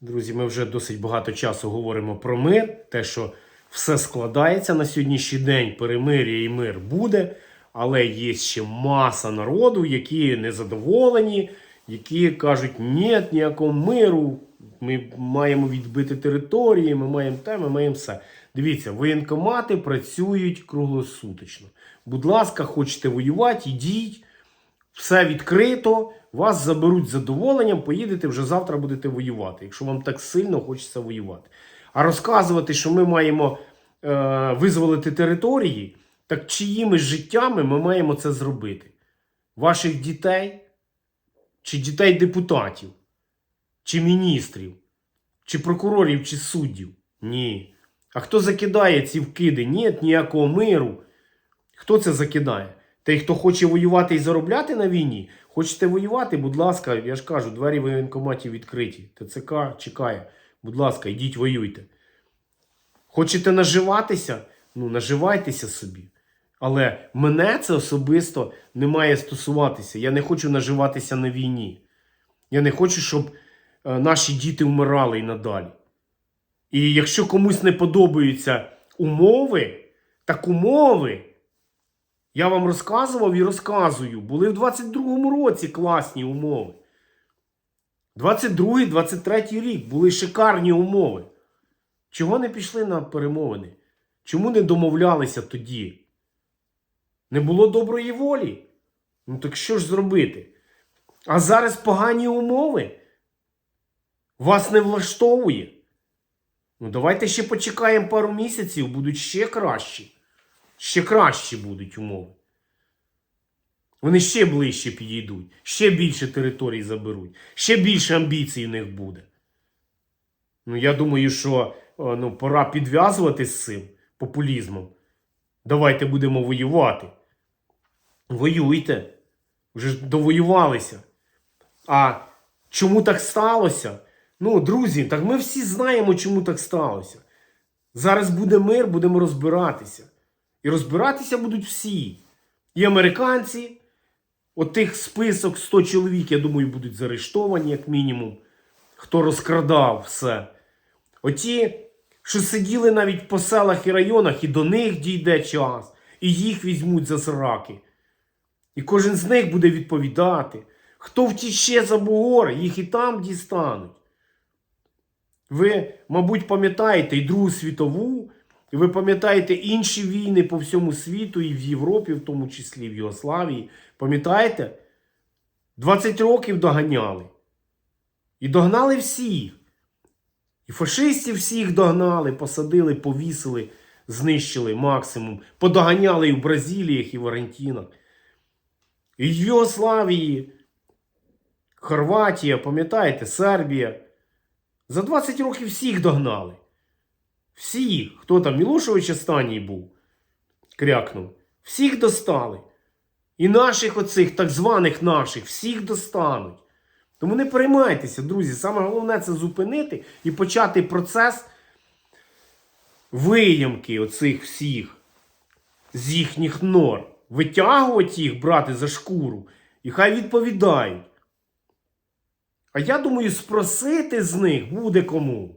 Друзі, ми вже досить багато часу говоримо про мир, те, що все складається на сьогоднішній день, перемир'я і мир буде, але є ще маса народу, які незадоволені, які кажуть, ні, ніякого миру, ми маємо відбити території, ми маємо те, ми маємо все. Дивіться, воєнкомати працюють круглосуточно. Будь ласка, хочете воювати, ідіть все відкрито, вас заберуть з задоволенням, поїдете вже завтра будете воювати, якщо вам так сильно хочеться воювати. А розказувати, що ми маємо е, визволити території, так чиїми життями ми маємо це зробити? Ваших дітей? Чи дітей депутатів? Чи міністрів? Чи прокурорів, чи суддів? Ні. А хто закидає ці вкиди? Ні, ніякого миру. Хто це закидає? Той, хто хоче воювати і заробляти на війні, хочете воювати, будь ласка, я ж кажу, двері воєнкоматів відкриті. ТЦК чекає. Будь ласка, йдіть воюйте. Хочете наживатися? Ну, наживайтеся собі. Але мене це особисто не має стосуватися. Я не хочу наживатися на війні. Я не хочу, щоб е, наші діти вмирали і надалі. І якщо комусь не подобаються умови, так умови. Я вам розказував і розказую. Були в 22-му році класні умови. 22-23 рік були шикарні умови. Чого не пішли на перемовини? Чому не домовлялися тоді? Не було доброї волі? Ну так що ж зробити? А зараз погані умови? Вас не влаштовує? Ну давайте ще почекаємо пару місяців, будуть ще кращі. Ще кращі будуть умови. Вони ще ближче підійдуть, ще більше територій заберуть, ще більше амбіцій в них буде. Ну, я думаю, що е, ну, пора підв'язувати з цим популізмом. Давайте будемо воювати. Воюйте. Вже ж довоювалися. А чому так сталося? Ну, друзі, так ми всі знаємо, чому так сталося. Зараз буде мир, будемо розбиратися. І розбиратися будуть всі. І американці, от тих список 100 чоловік, я думаю, будуть заарештовані, як мінімум, хто розкрадав все. Оті, що сиділи навіть по селах і районах, і до них дійде час, і їх візьмуть за зраки. І кожен з них буде відповідати. Хто втіче за бугори, їх і там дістануть. Ви, мабуть, пам'ятаєте і Другу світову, і ви пам'ятаєте інші війни по всьому світу, і в Європі, в тому числі в Югославії. Пам'ятаєте? 20 років доганяли. І догнали всіх. І фашистів всіх догнали, посадили, повісили, знищили максимум. Подоганяли і в Бразиліях, і в Аргентинах. І в Югославії, Хорватія, пам'ятаєте, Сербія. За 20 років всіх догнали. Всіх, хто там Мілошевич останній був, крякнув, всіх достали. І наших оцих, так званих наших, всіх достануть. Тому не переймайтеся, друзі. Саме головне це зупинити і почати процес виямки оцих всіх з їхніх нор. Витягувати їх, брати за шкуру, і хай відповідають. А я думаю, спросити з них буде кому.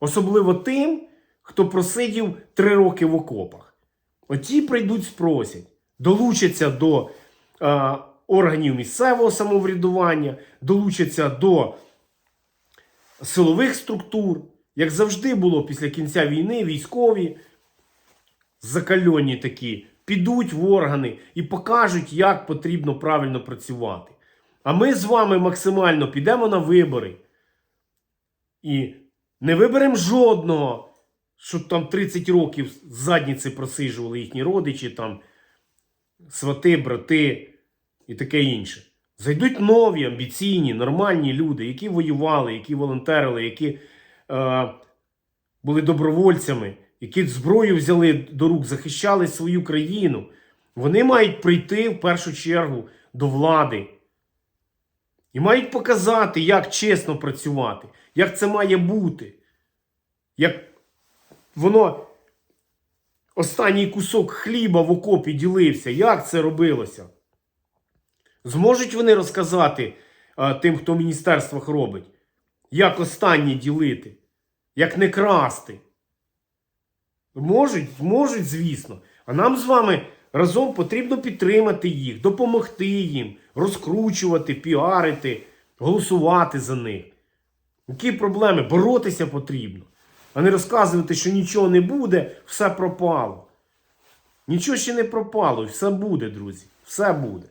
Особливо тим, хто просидів три роки в окопах. Оті прийдуть, спросять, долучаться до е, органів місцевого самоврядування, долучаться до силових структур. Як завжди було після кінця війни, військові закальонні такі підуть в органи і покажуть, як потрібно правильно працювати. А ми з вами максимально підемо на вибори. І не виберемо жодного, що там 30 років задніці просижували їхні родичі, там свати, брати і таке інше. Зайдуть нові, амбіційні, нормальні люди, які воювали, які волонтерили, які е, були добровольцями, які зброю взяли до рук, захищали свою країну. Вони мають прийти в першу чергу до влади. І мають показати, як чесно працювати, як це має бути. Як воно останній кусок хліба в окопі ділився, як це робилося. Зможуть вони розказати а, тим, хто в міністерствах робить, як останні ділити, як не красти. Можуть, можуть, звісно. А нам з вами разом потрібно підтримати їх, допомогти їм, розкручувати, піарити, голосувати за них. Які проблеми? Боротися потрібно. А не розказувати, що нічого не буде, все пропало. Нічого ще не пропало, все буде, друзі. Все буде.